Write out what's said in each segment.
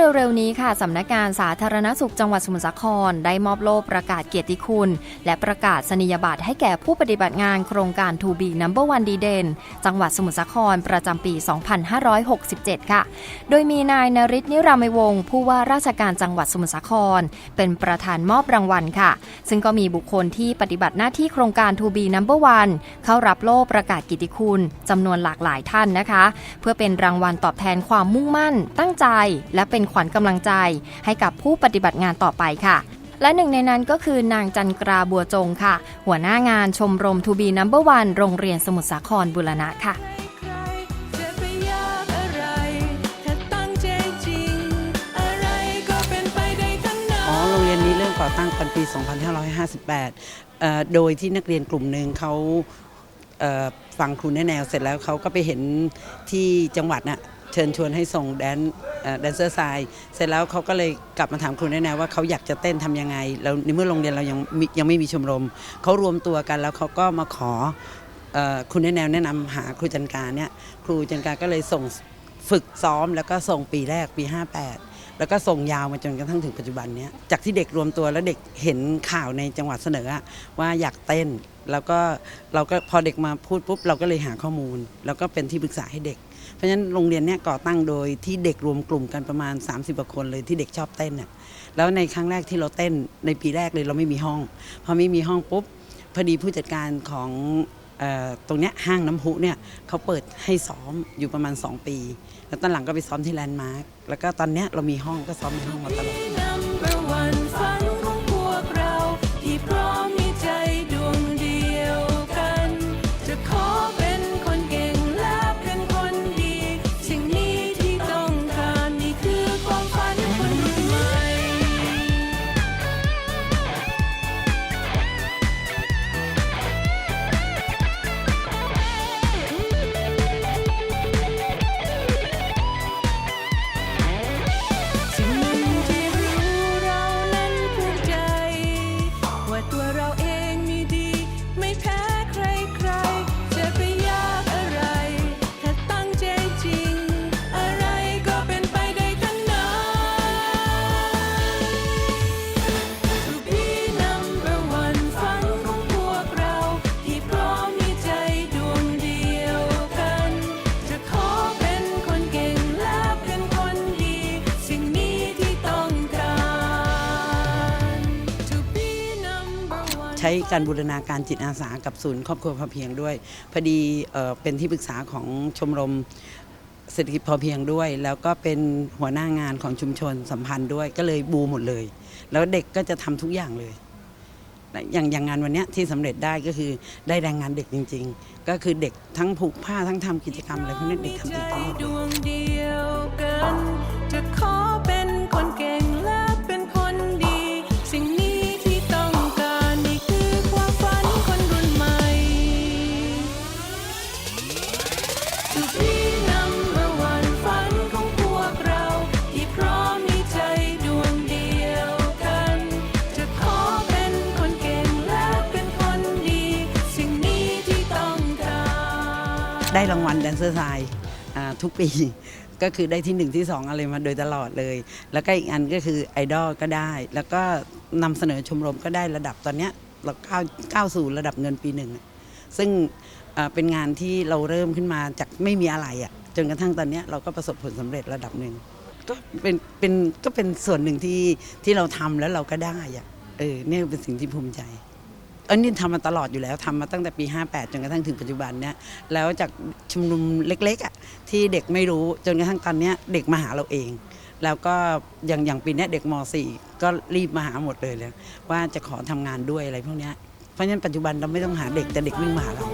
ื่อเร็วๆนี้ค่ะสำนักงานสาธารณสุขจังหวัดสมุทรสาคร ได้มอบโล่ประกาศเกียรติคุณ และประกาศนียบัตรให้แก่ผู้ปฏิบัติงานโครงการ 2B Number One ดีเด่นจังหวัดสมุทรสาครประจำปี 2567 ค่ะ โดยมีนายนริศนิรามยวงศ์ผู้ว่าราชการจังหวัดสมุทรสาคร เป็นประธานมอบรางวัลค่ะ ซึ่งก็มีบุคคลที่ปฏิบัติหน้าที่โครงการ 2B Number One เข้ารับโล่ประกาศกิตติคุณจำนวนหลากหลายท่านนะคะ เพื่อเป็นรางวัลตอบแทนความมุ่งมั่นตั้งใจ และเป็นขวัญกำลังใจ ให้กับผู้ปฏิบัติงานต่อไปค่ะ และหนึ่งในนั้นก็คือนางจันกราบัวจงค่ะ หัวหน้างานชมรม 2B Number One โรงเรียนสมุทรสาครบุรณะค่ะใครจะไปยากอะไรถ้าตั้งใจจริงอะไรก็เป็นไปได้ทั้งนั้นอ๋อโรงเรียนนี้เริ่มก่อตั้งตอนปี 2558เอ่อโดยที่นักเรียนกลุ่มหนึ่งเขาเอ่อฟังครูแนแนวเสร็จแล้วเขาก็ไปเห็นที่จังหวัดน่ะ เชิญชวนให้ส่งแดนเอ่อแดนเซอร์ไซด์เสร็จแล้วเขาก็เลยกลับมาถามครูแนะแนวว่าเขาอยากจะเต้นทำยังไงแล้วในเมื่อโรงเรียนเรายังยังไม่มีชมรมเขารวมตัวกันแล้วเขาก็มาขอครูแนแนวแนะนำหาครูจันการเนี่ยครูจันการก็เลยส่งฝึกซ้อมแล้วก็ส่งปีแรกปี 58 แล้วก็ส่งยาวมาจนกระทั่งถึงปัจจุบันเนี้ยจากที่เด็กรวมตัวแล้วเด็กเห็นข่าวในจังหวัดเสนอว่าอยากเต้น แล้วก็เราก็พอเด็กมาพูดปุ๊บเราก็เลยหาข้อมูล แล้วก็เป็นที่ปรึกษาให้เด็ก ราะฉะนั้นโรงเรียนเนี้ยก่อตั้งโดยที่เด็กรวมกลุ่มกันประมาณ 30กว่าคนเลยที่เด็กชอบเต้นน่ะแล้วในครั้งแรกที่เราเต้นในปีแรกเลยเราไม่มีห้อง พอไม่มีห้องปุ๊บพอดีผู้จัดการของออตรงเนี้ยห้างน้ำพุเนี่ยเขาเปิดให้ซ้อมอยู่ประมาณ 2 ปี แล้วตอนหลังก็ไปซ้อมที่แลนด์มาร์คแล้วก็ตอนเนี้ยเรามีห้องก็ซ้อมในห้องมาตลอด ใช้การบูรณาการจิตอาสากับศูนย์ครอบครัวพอเพียงด้วยพอดีเป็นที่ปรึกษาของชมรมเศรษฐกิจพอเพียงด้วย แล้วก็เป็นหัวหน้างานของชุมชนสัมพันธ์ด้วยก็เลยบูหมดเลย แล้วเด็กก็จะทำทุกอย่างเลย อย่างอย่างงานวันนี้ที่สำเร็จได้ก็คือได้แรงงานเด็กจริง ๆ ก็คือเด็กทั้งผูกผ้าทั้งทำกิจกรรมอะไรพวกนี้เด็กทำเองทั้งหมด ได้รางวัลแดนเซอร์ไซด์ทุกปี ก็คือได้ที่หนึ่งที่สองอะไรมาโดยตลอดเลย แล้วก็อีกอันก็คือไอดอลก็ได้ แล้วก็นำเสนอชมรมก็ได้ระดับตอนเนี้ยเราก้าวก้าวสู่ระดับเงินปีหนึ่ง ซึ่งเป็นงานที่เราเริ่มขึ้นมาจากไม่มีอะไรอะจนกระทั่งตอนนี้เราก็ประสบผลสำเร็จระดับหนึ่งก็เป็นเป็นก็เป็นส่วนหนึ่งที่ที่เราทำแล้วเราก็ได้อะเออเนี่ยเป็นสิ่งที่ภูมิใจ เอันนี้ทำมาตลอดอยู่แล้วทำมาตั้งแต่ปี 58 จนกระทั่งถึงปัจจุบันเนี่ยแล้วจากชุมนุมเล็กๆอะที่เด็กไม่รู้จนกระทั่งตอนเนี้ยเด็กมาหาเราเอง แล้วก็อย่างอย่างปีเนี้ยเด็กม .4 ก็รีบมาหาหมดเลยเลยว่าจะขอทำงานด้วยอะไรพวกเนี้ยเพราะฉะนั้นปัจจุบันเราไม่ต้องหาเด็กแต่เด็กวิ่งมาหาเรา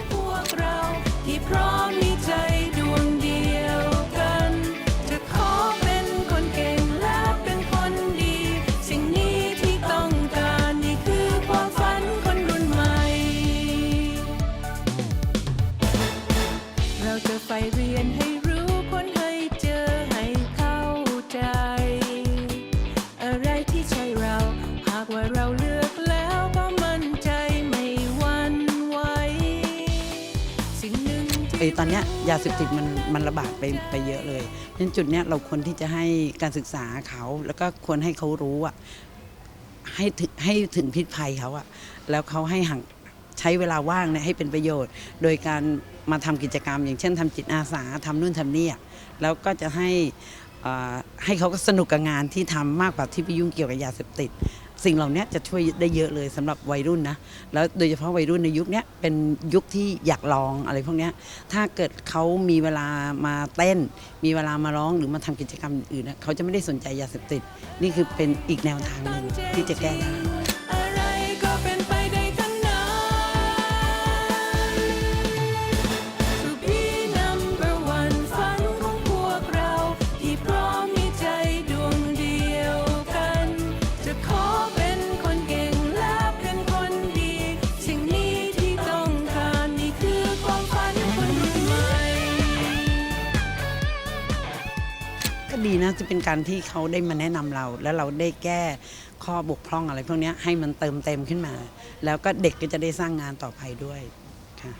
เราจะใฝ่เรียนให้รู้ค้นให้เจอให้เข้าใจ อะไรที่ใช่เรา หากว่าเราเลือกแล้วก็มั่นใจไม่หวันไหวสิ่งหนึ่งที่เอยตอนเนี้ยยาเสพติดมันมันระบาดไปไปเยอะเลยเพราะฉะนั้นจุดเนี้ยเราควรที่จะให้การศึกษาเขา แล้วก็ควรให้เขารู้อะให้ถึงให้ถึงพิษภัยเขาอะแล้วเขาให้ห่าง ใช้เวลาว่างเนี่ยให้เป็นประโยชน์ โดยการมาทำกิจกรรม อย่างเช่นทำจิตอาสาทำนู่นทำนี่แล้วก็จะให้อ่อให้เขาก็สนุกกับงานที่ทำมากกว่าที่ไปยุ่งเกี่ยวกับยาเสพติด สิ่งเหล่านี้จะช่วยได้เยอะเลยสำหรับวัยรุ่นนะแล้วโดยเฉพาะวัยรุ่นในยุคนี้เป็นยุคที่อยากลองอะไรพวกนี้ถ้าเกิดเขามีเวลามาเต้น มีเวลามาร้องหรือมาทำกิจกรรมอื่นเขาจะไม่ได้สนใจยาเสพติด นี่คือเป็นอีกแนวทางหนึ่งที่จะแก้ได้ น่าจะเป็นการที่เขาได้มาแนะนำเรา แล้วเราได้แก้ข้อบกพร่องอะไรพวกนี้ให้มันเติมเต็มขึ้นมา แล้วก็เด็กก็จะได้สร้างงานต่อไปด้วยค่ะ